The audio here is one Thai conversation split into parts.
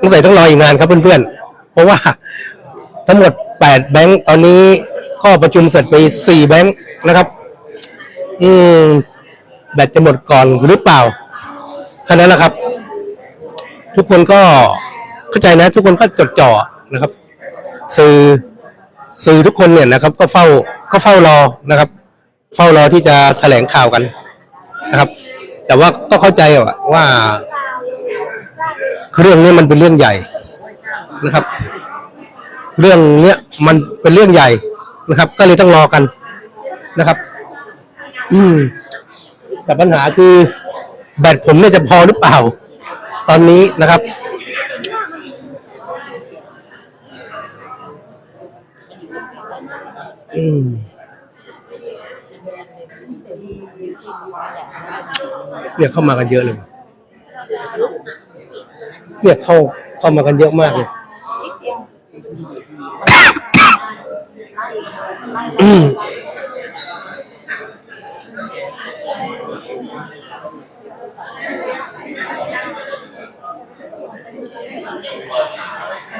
ต้องใส่ต้องรออีกนานครับเพื่อนๆ เพราะว่าทั้งหมดแปดแบงค์ตอนนี้ก็ประชุมเสร็จไปสี่แบงค์นะครับ อืม แบตจะหมดก่อนหรือเปล่าแค่นั้นแหละครับ ทุกคนก็เข้าใจนะ ทุกคนก็จดจ่อนะครับ สื่อสื่อทุกคนเนี่ยนะครับ ก็เฝ้าก็เฝ้ารอนะครับ เฝ้ารอที่จะแถลงข่าวกันนะครับ แต่ว่าก็เข้าใจว่า เรื่องนี้มันเป็นเรื่องใหญ่นะครับ เรื่องเนี้ยมันเป็นเรื่องใหญ่นะครับ ก็เลยต้องรอกันนะครับ อืม แต่ปัญหาคือ แบตผมเนี่ยจะพอหรือเปล่า ตอนนี้นะครับอืมเนี่ยเข้ามากันเยอะเลย เนี่ยเข้าเข้ามากันเยอะมากเลย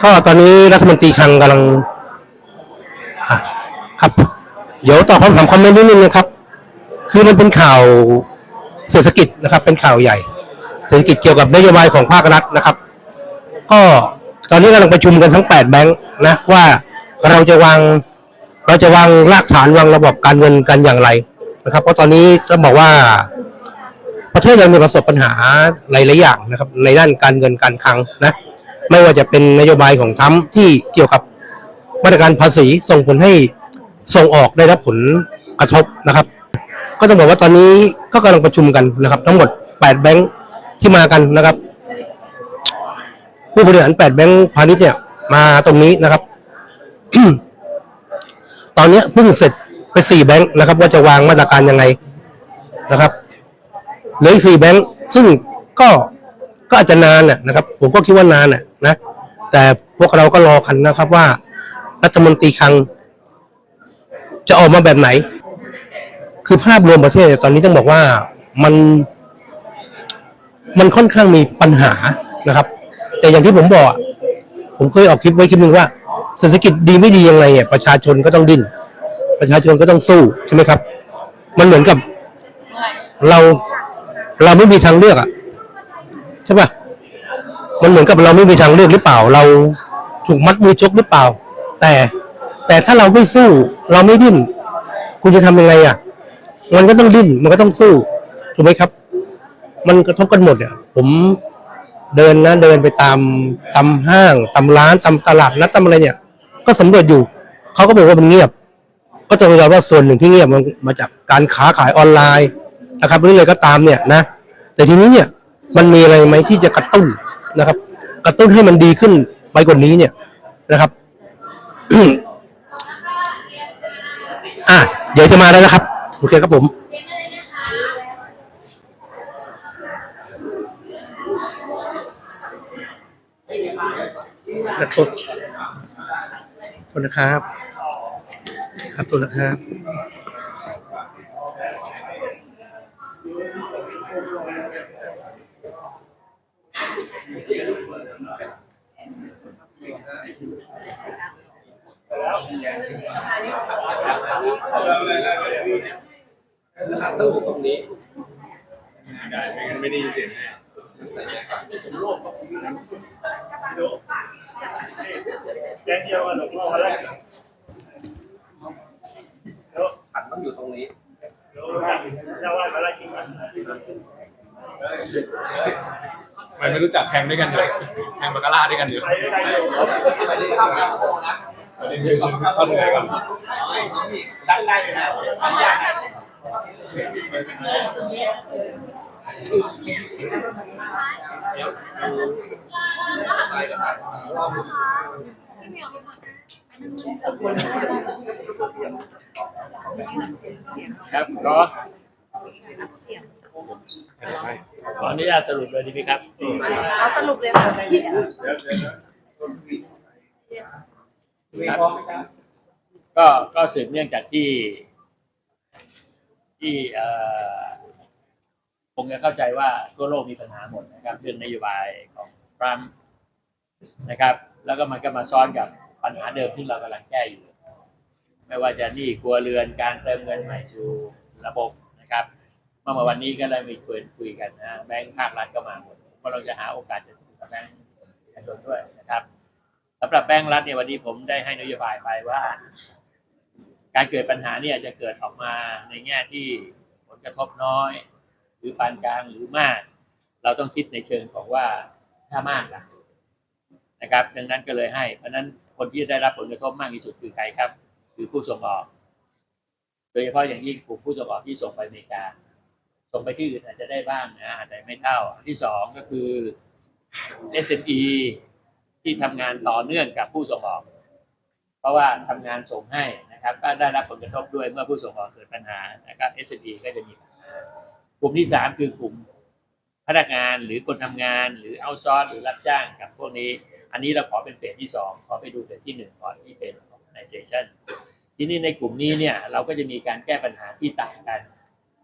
ก็ตอนนี้รัฐมนตรีคลังกำลังครับ เดี๋ยวตอบคำถามคอมเมนต์นิดนึงนะครับ คือมันเป็นข่าวเศรษฐกิจนะครับ เป็นข่าวใหญ่ เศรษฐกิจเกี่ยวกับนโยบายของภาครัฐนะครับ ก็ตอนนี้กำลังประชุมกันทั้ง 8 แบงค์นะว่าเราจะวางเราจะวางรากฐานวางระบบการเงินกันอย่างไรนะครับ เพราะตอนนี้ต้องบอกว่า ประเทศเราเนี่ยประสบปัญหาหลายๆอย่างนะครับ ในด้านการเงินการคลังนะไม่ว่าจะเป็นนโยบายของทรัมที่เกี่ยวกับมาตรการภาษีส่งผลให้ส่งออกได้รับผลกระทบนะครับ ก็ต้องบอกว่าตอนนี้ก็กำลังประชุมกันนะครับ ทั้งหมด 8 แบงค์ที่มากันนะครับ ผู้บริหาร8แบงค์พาณิชย์เนี่ยมาตรงนี้นะครับ ตอนนี้เพิ่งเสร็จไป4แบงค์นะครับ ว่าจะวางมาตรการยังไงนะครับเหลืออีกสี่แบงค์ซึ่งก็ก็อาจจะนานนะครับ ผมก็คิดว่านานนะนะแต่พวกเราก็รอกันนะครับว่า รัฐมนตรีคลัง จะออกมาแบบไหน คือภาพรวมประเทศตอนนี้ต้องบอกว่ามัน มันค่อนข้างมีปัญหานะครับ แต่อย่างที่ผมบอกผมเคยออกคลิปไว้คลิปหนึ่งว่าเศรษฐกิจดีไม่ดียังไงอะประชาชนก็ต้องดิ้นประชาชนก็ต้องสู้ใช่ไหมครับ มันเหมือนกับ เราเราไม่มีทางเลือกอะใช่ปะมันเหมือนกับเราไม่มีทางเลือกหรือเปล่า เราถูกมัดมือชกหรือเปล่า แต่แต่ถ้าเราไม่สู้ เราไม่ดิ้นคุณจะทำยังไงอะ มันก็ต้องดิ้นมันก็ต้องสู้ถูกไหมครับ มันกระทบกันหมดอะผม เดินนะเดินไปตามตามห้างตามร้านตามตลาดนัดตามอะไรเนี่ย ก็สำรวจอยู่เขาก็บอกว่ามันเงียบ ก็จะรู้ว่าส่วนหนึ่งที่เงียบมันมาจากการค้าขายออนไลน์นะครับหรืออะไรก็ตามเนี่ยนะ แต่ทีนี้เนี่ยมันมีอะไรไหมที่จะกระตุ้นนะครับ กระตุ้นให้มันดีขึ้นไปกว่านี้เนี่ยนะครับอะเดี๋ยวจะมาแล้วนะครับ โอเคครับผม ขอโทษโทษนะครับ ครับโทษนะครับได้ไม่งั้นไม่ได้ยินเสียงแน่ แกงเดียวกันหรอพ่อแรกฉันต้องอยู่ตรงนี้เดี๋ยวจะว่ามาไล่กินกันมันไม่รู้จักแข่งด้วยกันเลยแข่งบาคาร่าด้วยกันอยู่ไปด้วยกันอยู่ประเด็นคือเข้าเหนื่อยกันดังได้เลยนะ ครับก็ขออนุญาตสรุปเลยดีไหมครับเอาสรุปเลยค่ะก็ก็สืบเนื่องจากที่ที่เอ่อ คงจะเข้าใจว่าทั่วโลกมีปัญหาหมดนะครับเรื่องนโยบายของทรัมป์นะครับ แล้วก็มันก็มาซ้อนกับปัญหาเดิมที่เรากำลังแก้อยู่ ไม่ว่าจะหนี้ครัวเรือนการเติมเงินใหม่สู่ระบบนะครับเมื่อวันนี้ก็เลยมีคุยคุยกันนะแบงก์ภาครัฐก็มาหมดเพราะเราจะหาโอกาสจะคุยกับแบงก์เอกชนด้วยนะครับสำหรับแบงก์รัฐเนี่ยวันนี้ผมได้ให้นโยบายไปว่า การเกิดปัญหาเนี่ยจะเกิดออกมาในแง่ที่ผลกระทบน้อย หรือปานกลางหรือมาก เราต้องคิดในเชิงของว่าถ้ามากล่ะนะครับ ดังนั้นก็เลยให้ เพราะนั้นคนที่ได้รับผลกระทบมากที่สุดคือใครครับ คือผู้ส่งออก โดยเฉพาะอย่างยิ่งกลุ่มผู้ส่งออกที่ส่งไปอเมริกา ส่งไปที่อื่นอาจจะได้บ้างนะอาจจะไม่เท่าที่สองก็คือ SME ที่ทำงานต่อเนื่องกับผู้ส่งออก เพราะว่าทำงานส่งให้นะครับ ก็ได้รับผลกระทบด้วยเมื่อผู้ส่งออกเกิดปัญหานะครับ SME ก็จะมีปัญหา กลุ่มที่สามคือกลุ่มพนักงานหรือคนทำงาน หรือเอาซอร์หรือรับจ้างกับพวกนี้ อันนี้เราขอเป็นเฟสที่สองขอไปดูเฟสที่หนึ่งก่อนที่เป็น organization ทีนี้ในกลุ่มนี้เนี่ยเราก็จะมีการแก้ปัญหาที่ต่างกัน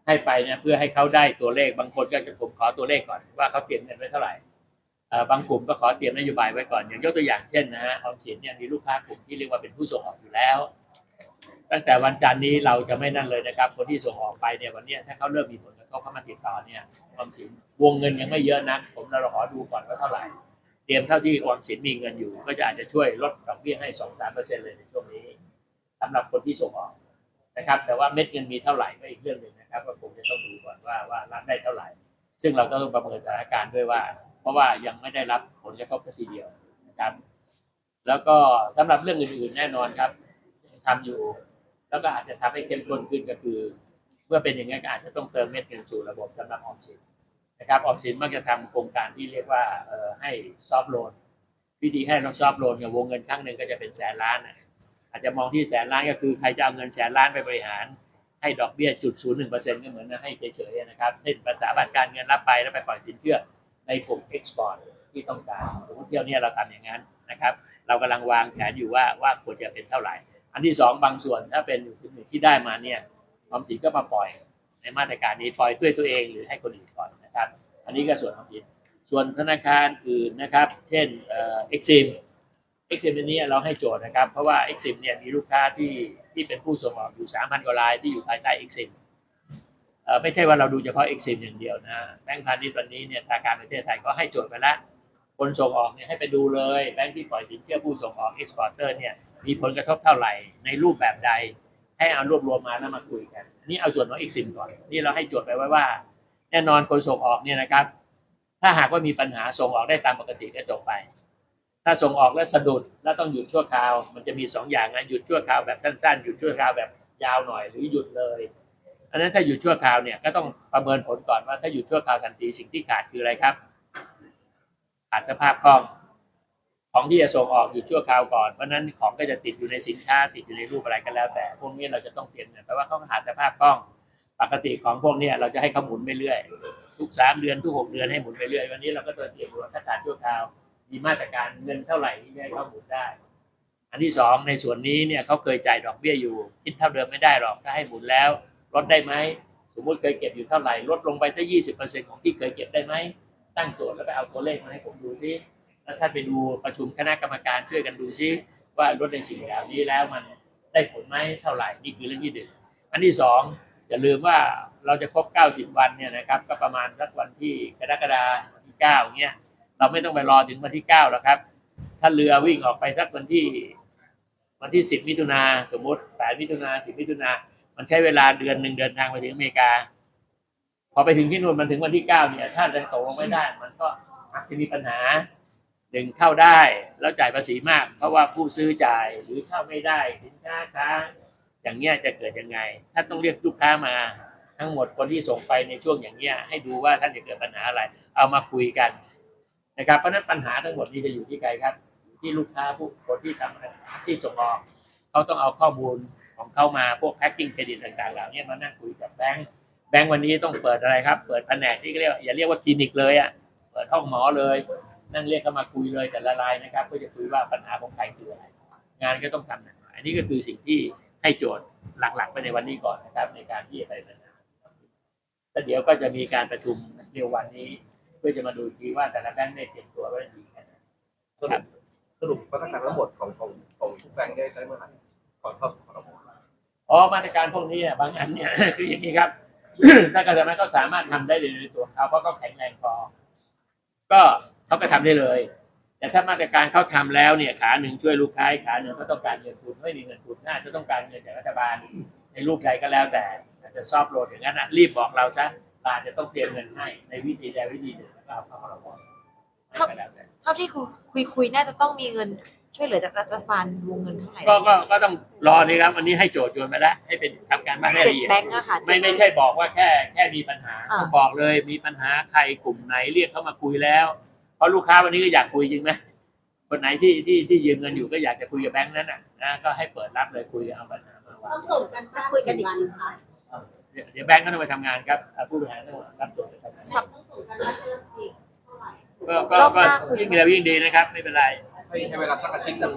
ให้ไปเนี่ยเพื่อให้เขาได้ตัวเลขบางคนก็จะผมขอตัวเลขก่อนว่าเขาเตรียมเงินไว้เท่าไหร่บางกลุ่มก็ขอเตรียมนโยบายไว้ก่อน อย่างยกตัวอย่างเช่นนะฮะออมสินเนี่ยมีลูกค้ากลุ่มที่เรียกว่าเป็นผู้ส่งออกอยู่แล้ว ตั้งแต่วันจันทร์นี้เราจะไม่นั่นเลยนะครับ คนที่ส่งออกไปเนี่ยวันนี้ถ้าเขาเริ่มมีผลกระ เข้ามาติดต่อเนี่ยออมสินวงเงินยังไม่เยอะนะผมเราขอดูก่อนว่าเท่าไหร่ เตรียมเท่าที่ออมสินมีเงินอยู่ ก็จะอาจจะช่วยลดดอกเบี้ยให้สองสามเปอร์เซ็นต์เลยในช่วงนี้สำหรับคนที่ส่งออกนะครับ แต่ว่าเม็ดเงินมีเท่าไหร่ก็อีกเรื่องหนึ่งนะครับก็คงจะต้องดูก่อนว่าว่ารับได้เท่าไหร่ ซึ่งเราก็ต้องประเมินสถานการณ์ด้วยว่า เพราะว่ายังไม่ได้รับผลกระทบทีเดียวนะครับ แล้วก็สำหรับเรื่องอื่นๆแน่นอนครับทำอยู่ แล้วก็อาจจะทำให้เข้มข้นขึ้นก็คือ เมื่อเป็นอย่างนี้นก็อาจจะต้องเติมเม็ดเงินสู่ระบบสำหรับออมสินนะครับออมสินมักจะทำโครงการที่เรียกว่าให้ซอฟโลนวิธีให้เราซอฟโลนกับวงเงินครั้งหนึ่งก็จะเป็นแสนล้านนะอาจจะมองที่แสนล้านก็คือใครจะเอาเงินแสนล้านไปบริหาร ให้ดอกเบี้ยจุดศูนย์หนึ่งเปอร์เซ็นต์ก็เหมือนให้เฉยๆนะครับเช่นภาษาบัตรการเงินรับไปแล้วไปปล่อยสินเชื่อในกลุ่มเอ็กซ์พอร์ตที่ต้องการสมมติเที่ยวเนี้เราทำอย่างนั้นนะครับ เรากำลังวางแผนอยู่ว่าว่าควรจะเป็นเท่าไหร่ อันที่สองบางส่วนถ้าเป็นที่ได้มาเนี่ย ออมสินก็มาปล่อยในมาตรการนี้ปล่อยด้วยตัวเองหรือให้คนอื่นก่อนนะครับ อันนี้ก็ส่วนออมสินส่วนธนาคารอื่นนะครับ เช่นเอ็กซิม Exim อันนี้เราให้โจทย์นะครับ เพราะว่า Exim เนี่ยมีลูกค้าที่ที่เป็นผู้ส่งออกอยู่3,000กว่ารายที่อยู่ภายใต้ Exim เอ่อไม่ใช่ว่าเราดูเฉพาะ Exim อย่างเดียวนะแบงก์พาณิชย์วันนี้เนี่ยธนาคารประเทศไทยก็ให้โจทย์ไปแล้วคนส่งออกเนี่ยให้ไปดูเลยแบงก์ที่ปล่อยสินเชื่อผู้ส่งออก exporter เนี่ยมีผลกระทบเท่าไหร่ในรูปแบบใด ให้เอารวบรวมมาแล้วมาคุยกันอันนี้เอาส่วนของ Exim ก่อน นี่เราให้โจทย์ไปไว้ว่า แน่นอนคนส่งออกเนี่ยนะครับ ถ้าหากว่ามีปัญหาส่งออกได้ตามปกติก็จบไป ถ้าส่งออกแล้วสะดุดแล้วต้องหยุดชั่วคราว มันจะมีสองอย่างนะหยุดชั่วคราวแบบสั้นๆหยุดชั่วคราวแบบยาวหน่อยหรือหยุดเลยอันนั้นถ้าหยุดชั่วคราวเนี่ยก็ต้องประเมินผลก่อนว่าถ้าหยุดชั่วคราวทันทีสิ่งที่ขาดคืออะไรครับขาดสภาพคล่อง ของที่จะส่งออกหยุดชั่วคราวก่อน เพราะนั้นของก็จะติดอยู่ในสินค้าติดอยู่ในรูปอะไรก็แล้ว แต่พวกนี้เราจะต้องเตรียนแปลว่าเขาขาดสภาพคล่อง ปกติของพวกนี้เราจะให้เขาหมุนไปเรื่อย ทุกสามเดือนทุกหกเดือนให้หมุนไปเรื่อย วันนี้เราก็ตัวเตรียมว่าถ้าขาดชั่วคราว มีมาตรการเงินเท่าไหร่ที่ให้เขาหมุนได้ อันที่สองในส่วนนี้เนี่ยเขาเคยจ่ายดอกเบี้ยอยู่คิดเท่าเดิมไม่ได้หรอกถ้าให้หมุนแล้วลดได้ไหมสมมติเคยเก็บอยู่เท่าไหร่ลดลงไปถ้ายี่สิบเปอร์เซ็นต์ของที่เคยเก็บได้ไหมตั้งโจทย์แล้วไปเอาตัวเลขมาให้ผมดูซิ แล้วท่านไปดูประชุมคณะกรรมการช่วยกันดูซิว่าลดในสิ่งเหล่านี้แล้วมันได้ผลไหมเท่าไหร่นี่คือเรื่องที่หนึ่งอันที่สองอย่าลืมว่าเราจะครบ 90 วันเนี่ยนะครับ ก็ประมาณสักวันที่กรกฎาคมที่เก้าเนี่ยเราไม่ต้องไปรอถึงวันที่เก้าแล้วครับ ถ้าเรือวิ่งออกไปสักวันที่ วันที่สิบมิถุนาสมมติแปดมิถุนาสิบมิถุนามันใช้เวลาเดือนหนึ่งเดินทางไปถึงอเมริกา พอไปถึงที่นู่นมันถึงวันที่เก้าเนี่ย ถ้าจะตกลงไม่ได้ มันก็อาจจะมีปัญหา หนึ่งเข้าได้แล้วจ่ายภาษีมาก เพราะว่าผู้ซื้อจ่ายหรือเข้าไม่ได้สินค้าค้างอย่างเงี้ยจะเกิดยังไง ถ้าต้องเรียกลูกค้ามาทั้งหมดคนที่ส่งไปในช่วงอย่างเงี้ยให้ดูว่าท่านจะเกิดปัญหาอะไร เอามาคุยกันนะครับเพราะนั้นปัญหาทั้งหมดนี้จะอยู่ที่ใครครับอยู่ที่ลูกค้าผู้คนที่ทำที่ส่งออกเขาต้องเอาข้อมูลของเข้ามาพวกแพ็กกิ้งเครดิตต่างๆเหล่านี้มานั่งคุยกับแบงค์แบงค์วันนี้ต้องเปิดอะไรครับ เปิดแผนกที่เรียกอย่าเรียกว่าคลินิกเลยอะเปิดห้องหมอเลย นั่งเรียกเขามาคุยเลยแต่ละรายนะครับเพื่อจะคุยว่าปัญหาของใครคืออะไร งานก็ต้องทำหนักอันนี้ก็คือสิ่งที่ให้โจทย์หลักๆ ไปในวันนี้ก่อนนะครับ ในการที่จะไปปัญหาแล้วเดี๋ยวก็จะมีการประชุมเร็ววันนี้ เพื่อจะมาดูทีว่าแต่ละแบงค์ได้เตรียมตัวไว้ดีแค่ไหนสสรุปสรุปมาตรการทั้งหมดของของของทุกแบงค์ได้ได้เมื่อไหร่ก่อนเข้าสู่ครมอ๋อมาตรการพวกนี้อะบางอันเนี่ยคืออย่างนี้ครับถ้าเกษตรกรเขาสามารถทำได้ในตัวเขาเพราะเขาแข็งแรงพอก็ เขาก็ทำได้เลย แต่ถ้ามาตรการเขาทำแล้วเนี่ยขาหนึ่งช่วยลูกค้าอีกขาหนึ่งเขาต้องการเงินทุนไม่มีเงินทุนน่าจะต้องการเงินจากรัฐบาลในรูปใดก็แล้วแต่อาจจะซอฟต์โหลดอย่างนั้นอะรีบบอกเราซะลานจะต้องเตรียมเงินให้ในวิธีใดวิธีหนึ่งแล้วก็เอาเข้าพรบให้ก็แล้วแต่เท่าที่คุยคุยๆน่าจะต้องมีเงินช่วยเหลือจากรัฐบาลวงเงินเท่าไหร่ก็ก็ก็ต้องรอนี่ครับวันนี้ให้โจทย์โยนมาแล้วให้เป็นทำการบ้านให้เจ็ดละเอียดแบงก์อะค่ะไม่เจ็ดไม่ใช่บอกว่าแค่แค่มีปัญหาอ่าต้องบอกเลยมีปัญหาใครกลุ่มไหนเรียกเข้ามาคุยแล้วเพ ราะลูกค้าวันนี้ก็อยากคุยจริงไหมคนไหนที่ที่ที่ยืมเงินอยู่ก็อยากจะคุยกับแบงค์นั้นน่ะนะก็ให้เปิดรับเลยคุยเอาปัญหามาว่าต้องส่งกันบ้านคุยกันอีกวันค่ะเดี๋ยวเดี๋ยวแบงค์ก็ต้องไปทำงานครับอ่าผู้บริหารต้องรับตัวไปทำงานสับต้องส่งกันบ้านเพิ่มอีกเท่าไหร่ก็ก็รอบหก็น้าคุยยิ่งเร็วยิ่งดีนะครับ ไม่เป็นไร ให้ให้เวลาสักอาทิตย์หนึ่ง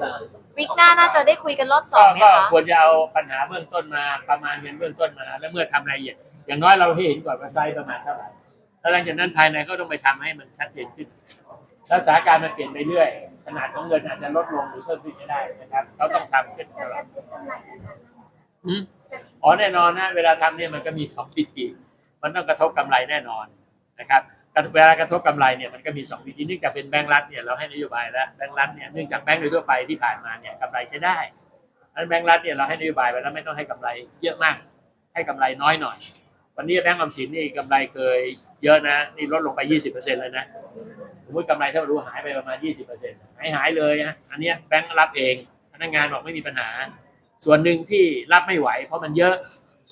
วิกหน้าน่าจะได้คุยกันรอบสอก็งไหมก็คะควรจะเอาปัญหาเบื้องต้นมาประมาณเงินเบื้องต้นมา แล้วเมื่อทำรายละเอียดอย่างน้อยเราให้เห็นก่อนว่าไซส์ประมาณเท่าไหร่แล้วหลังจากนั้นภายในก็ต้องไปทำให้มันชัดเจนขึ้น แล้วสถานการณ์มันเปลี่ยนไปเรื่อย ขนาดของเงินอาจจะลดลงหรือเพิ่มขึ้นก็ได้นะครับ เขาต้องทำขึ้นตลอดอืมอ๋อแน่นอนนะเวลาทำเนี่ยมันก็มีสองวิธีมันต้องกระทบกำไรแน่นอนนะครับเวลากระทบกำไรเนี่ยมันก็มีสองวิธีเนื่องจากเป็นแบงก์รัฐเนี่ยเราให้นโยบายแล้วแบงก์รัฐเนี่ยเนื่องจากแบงก์โดยทั่วไปที่ผ่านมาเนี่ยกำไรใช้ได้อันแบงก์รัฐเนี่ยเราให้นโยบายไปแล้วไม่ต้องให้กำไรเยอะมาก ให้กำไรน้อยหน่อย วันนี้แบงก์ออมสินนี่กำไรเคยเยอะนะ นี่ลดลงไป 20%เลยนะสมมติกำไรถ้ามาดูหายไปประมาณ 20%หายหายเลยนะอันเนี้ยแบงก์รับเองพนักงานบอกไม่มีปัญหา ส่วนหนึ่งที่รับไม่ไหว เพราะมันเยอะ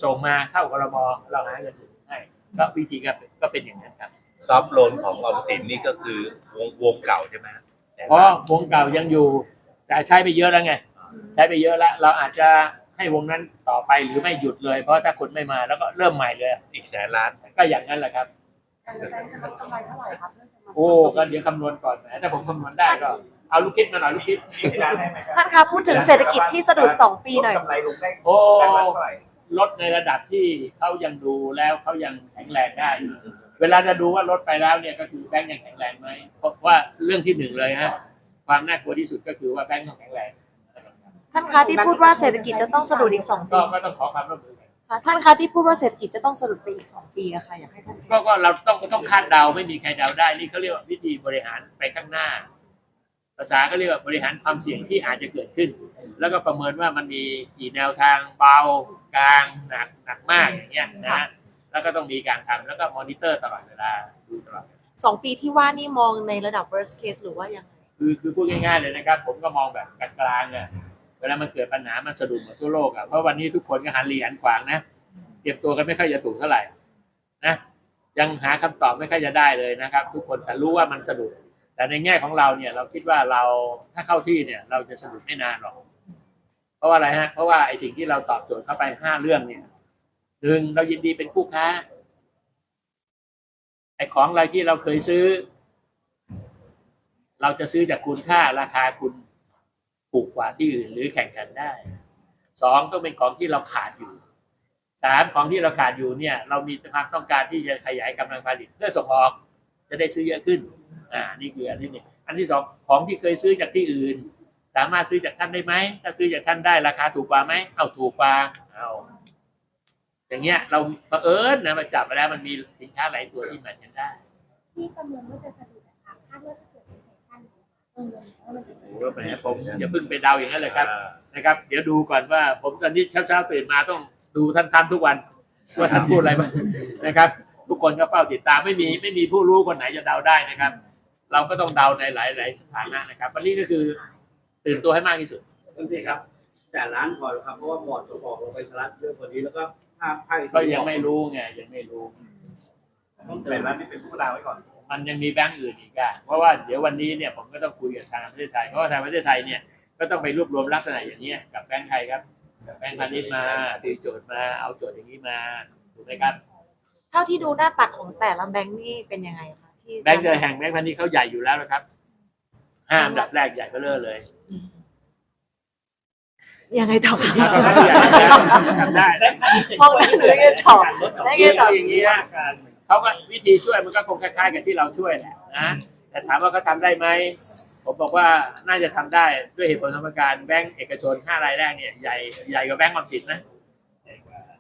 ส่งมาเข้ากรมเราหาเงินให้ก็วิธีก็เป็นก็เป็นอย่างนั้นครับซอฟต์โลนของออมสินนี่ก็คือวงวงเก่าใช่ไหมฮะแสนเพราะล้านวงเก่ายังอยู่ แต่ใช้ไปเยอะแล้วไง ใช้ไปเยอะแล้ว เราอาจจะ ให้วงนั้นต่อไปหรือไม่หยุดเลย เพราะถ้าคนไม่มาแล้วก็เริ่มใหม่เลยอีกแสนล้านก็อย่างนั้นแหละครับโอ้ก็เดี๋ยวคำนวณก่อนนะถ้าผมคำนวณได้ก็เอาลูกคิดมาหน่อยลูกคิดท่านคะพูดถึงเศรษฐกิจที่สะดุดสองปีหน่อยกำไรลงได้โอ้แบงค์ละเท่าไหร่ลดในระดับที่เขายังดูแล้วเขายังแข็งแรงได้อยู่เวลาจะดูว่าลดไปแล้วเนี่ยก็คือแบงก์ยังแข็งแรงไหมเพราะว่าเรื่องที่หนึ่งเลยฮะความน่ากลัวที่สุดก็คือว่าแบงก์ต้องแข็งแรง ท่านคะที่พูดว่าเศรษฐกิจจะต้องสะดุดอีกสองก็ปีก็ต้องขอความร่วมมือกันค่ะท่านคะที่พูดว่าเศรษฐกิจจะต้องสะดุดไปอีกสองปีอะค่ะอยากให้ท่านก็ก็เราต้องต้องคาดเดาไม่มีใครเดาได้นี่เขาเรียกว่าวิธีบริหารไปข้างหน้า ภาษาเขาเรียกว่าบริหารความเสี่ยงที่อาจจะเกิดขึ้น แล้วก็ประเมินว่ามันมีกี่แนวทางเบากลางหนักหนักมากอย่างเงี้ยนะฮะแล้วก็ต้องมีการทำแล้วก็มอนิเตอร์ตลอดเวลาดูตลอดสองปีที่ว่านี่มองในระดับ worst case หรือว่ายังไงคือคือพูดง่ายๆเลยนะครับ ผมก็มองแบบกลางๆอะเวลามันเกิดปัญหามันสะดุดหมดทั่วโลกอะเพราะวันนี้ทุกคนก็หันเหรียญขวางนะเตรียมตัวกันไม่ค่อยจะถูกเท่าไหร่นะยังหาคำตอบไม่ค่อยจะได้เลยนะครับ ทุกคนแต่รู้ว่ามันสะดุดแต่ในแง่ของเราเนี่ย เราคิดว่าเราถ้าเข้าที่เนี่ย เราจะสะดุดไม่นานหรอกเพราะว่าอะไรฮะเพราะว่าไอ้สิ่งที่เราตอบโจทย์เข้าไปห้าเรื่องเนี่ยหนึ่งเรายินดีเป็นคู่ค้าไอ้ของอะไรที่เราเคยซื้อ เราจะซื้อจากคุณค่าราคาคุณ กว่าที่อื่นหรือแข่งขันได้สองต้องเป็นของที่เราขาดอยู่สามของที่เราขาดอยู่เนี่ย เรามีความต้องการที่จะขยายกำลังผลิตเพื่อส่งออก จะได้ซื้อเยอะขึ้น อ่า นี่คืออันที่หนึ่งอันที่สองของที่เคยซื้อจากที่อื่น สามารถซื้อจากท่านได้ไหมถ้าซื้อจากท่านได้ราคาถูกกว่าไหมเอาถูกกว่าเอาอย่างเงี้ยเราเผอิญนะมาจับมาแล้วมันมีสินค้าหลายตัวที่แมทกันได้ที่ประเมินว่าจะสะดุด กังวลว่ามันจะเกิดโอ้โหแหมผมอย่าเพิ่งไปเดาอย่างนั้นเลยครับนะครับ เดี๋ยวดูก่อนว่า ผมตอนนี้เช้าๆตื่นมาต้องดูท่านทำทุกวันว่าท่านพูดอะไรบ้างนะครับ ทุกคนก็เฝ้าติดตามไม่มีไม่มีผู้รู้คนไหนจะเดาได้นะครับ เราก็ต้องเดาในหลาย ๆ สถานะนะครับ วันนี้ก็คือตื่นตัวให้มากที่สุดท่านที่ครับแสนล้านพอแล้วครับเพราะว่าบอร์ดส่งออกลงไปสลัดเยอะกว่านี้แล้วก็ภาคภาคก็ยังไม่รู้ไงยังไม่รู้ต้องแสเตินมล้านนี่เป็นผู้กลางไว้ก่อน มันยังมีแบงก์อื่นอีกอะเพราะว่าเดี๋ยววันนี้เนี่ยผมก็ต้องคุยกับทางประเทศไทยเพราะว่าทางประเทศไทยเนี่ยก็ต้องไปรวบรวมลักษณะอย่างนี้ยกับแบงก์ไทยครับกับแบงก์พาณิชย์มาตีโจทย์มาเอาโจทย์อย่างนี้มาถูกไหมครับ เท่าที่ดูหน้าตักของแต่ละแบงค์นี่เป็นยังไงคะที่แบงก์แห่งแบงก์พาณิชย์เขาใหญ่อยู่แล้วนะครับห้าอันดับแรกใหญ่ก็เลิศเลยอืมยังไงต่อคะเขาใหญ่แล้วทำได้ห้องนั้นเลยก็ตอบได้ไงต่ออย่างนี้ย เขาก็วิธีช่วยมันก็คงคล้ายๆกับที่เราช่วยแหละนะแต่แต่ถามว่าเขาทำได้ไหมผมบอกว่าน่าจะทำได้ด้วยเหตุผลสมการแบงก์เอกชนห้ารายแรกเนี่ยใหญ่ใหญ่กว่าแบงก์ออมสินนะ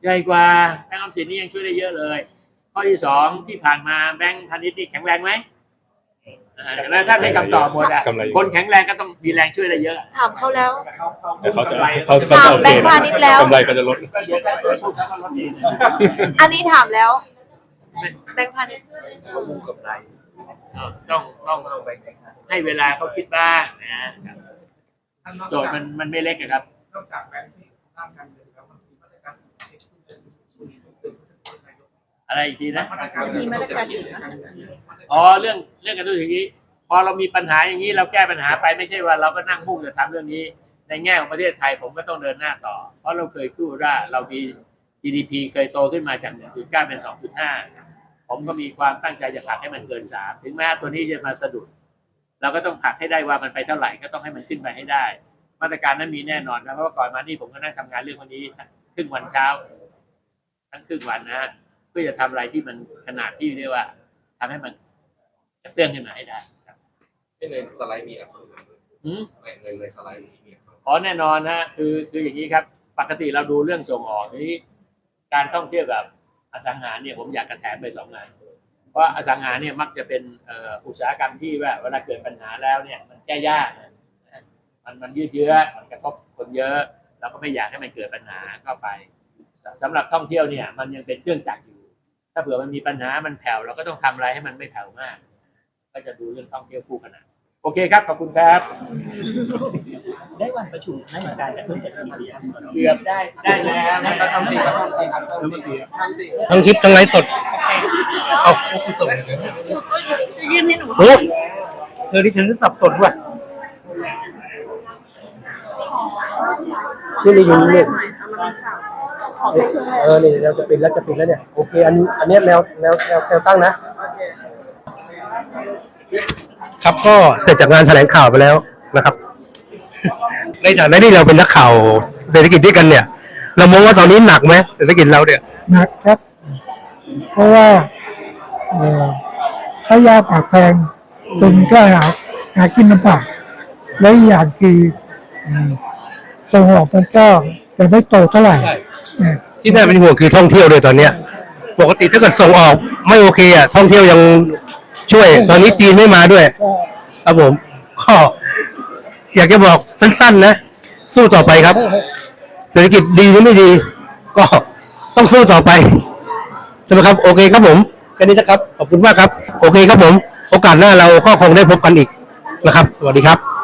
ใหญ่กว่าแบงก์ออมสินนี่ยังช่วยได้เยอะเลย ข้อที่สองที่ผ่านมาแบงก์พาณิชย์นี่แข็งแรงไหมอ่าเห็นไหมท่านให้คำตอบหมดอะกำไรคนแข็งแรงก็ต้องมีแรงช่วยได้เยอะถามเขาแล้วแต่เขาจะเขาจะเขาจะโอเคแบงค์พาณิชย์แล้วกำไรก็จะลดก็เดี๋ยวถ้าเกิดพูดเขาก็ลดเองนะอันนี้ถามแล้ว แบงค์พาณิชย์เขามุ่งกับไรเออต้องต้องเอาไปไหนครับให้เวลาเขาคิดบ้างนะครับโจทย์มันมันไม่เล็กอะครับนอกจากแบงค์ที่ด้านการเงินแล้วมันมีมาตรการที่ช่วยเหลือช่วยเหลือเรื่องนายกอะไรอีกทีนะมาตรการมีมาตรการอื่นไหมอ๋อเรื่องเรื่องกันด้วยอย่างนี้ พอเรามีปัญหาอย่างนี้เราแก้ปัญหาไปไม่ใช่ว่าเราก็นั่งมุ่งจะทำเรื่องนี้ ในแง่ของประเทศไทยผมก็ต้องเดินหน้าต่อ เพราะเราเคยพูดว่าเรามี GDP เคยโตขึ้นมาจาก 1.9 เป็น 2.5 ผมก็มีความตั้งใจจะผลักให้มันเกิน3ถึงแม้ตัวนี้จะมาสะดุด เราก็ต้องผลักให้ได้ว่ามันไปเท่าไหร่ก็ต้องให้มันขึ้นไปให้ได้ มาตรการนั้นมีแน่นอนนะเพราะว่าก่อนมานี่ผมก็นั่งทำงานเรื่องวันนี้ครึ่งวันเช้า ทั้งครึ่งวันนะฮะเพื่อจะทำอะไรที่มันขนาดที่เรียกว่าทำให้มันกระเตื้องขึ้นมาให้ได้ครับที่ในสไลด์มีอักษรอืมในในในสไลด์มีอักษรอ๋อแน่นอนนะคือคืออย่างนี้ครับ ปกติเราดูเรื่องส่งออกทีนี้ การท่องเที่ยวแบบ อสังหาเนี่ยผมอยากกระแถมไปสองงานเพราะอสังหาเนี่ยมักจะเป็นอุตสาหกรรมที่ว่าเวลาเกิดปัญหาแล้วเนี่ยมันแก้ยากมันมันยืดเยื้อมันกระทบคนเยอะเราก็ไม่อยากให้มันเกิดปัญหาเข้าไปสำหรับท่องเที่ยวเนี่ย มันยังเป็นเครื่องจักรอยู่ ถ้าเผื่อมันมีปัญหามันแผ่วเราก็ต้องทำอะไรให้มันไม่แผ่วมาก ก็จะดูเรื่องท่องเที่ยวคู่ขนาน โอเคครับ ขอบคุณครับ ได้วันประชุมได้เหมือนกันแต่เพิ่งจะมีเดียเกือบได้ได้แล้วนะทำตีทำตีครับทำตีทำตีทั้งคลิปทั้งไลฟ์สดเอาส่งเลยจะยื่นให้หนูโอ้เธอที่ฉันสับสนว่ะนี่นี่อยู่นี่เออนี่เราจะปิดแล้วจะปิดแล้วเนี่ยโอเคอันอันเนี้ยแนวแนวแนวแนวตั้งนะ ครับก็เสร็จจากงานแถลงข่าวไปแล้วนะครับ ในฐานะที่เราเป็นนักข่าวเศรษฐกิจด้วยกันเนี่ย เรามองว่าตอนนี้หนักไหมเศรษฐกิจเราเนี่ยหนักครับ เพราะว่าเอ่อข้าวยาปากแพงจนก็หาหากินลำบากและอีกอย่างคืออืมส่งออกมันก็ยังไม่โตเท่าไหร่เนี่ยที่น่าเป็นห่วงคือท่องเที่ยวด้วยตอนเนี้ยปกติถ้าเกิดส่งออกไม่โอเคอะท่องเที่ยวยัง ช่วย ตอนนี้จีนไม่มาด้วย ครับผมก็อยากจะบอกสั้นๆนะ สู้ต่อไปครับ เศรษฐกิจดีหรือไม่ดี ก็ต้องสู้ต่อไปใช่ไหมครับ โอเคครับผมแค่นี้นะครับ ขอบคุณมากครับ โอเคครับผม โอกาสหน้าเราก็คงได้พบกันอีกนะครับ สวัสดีครับ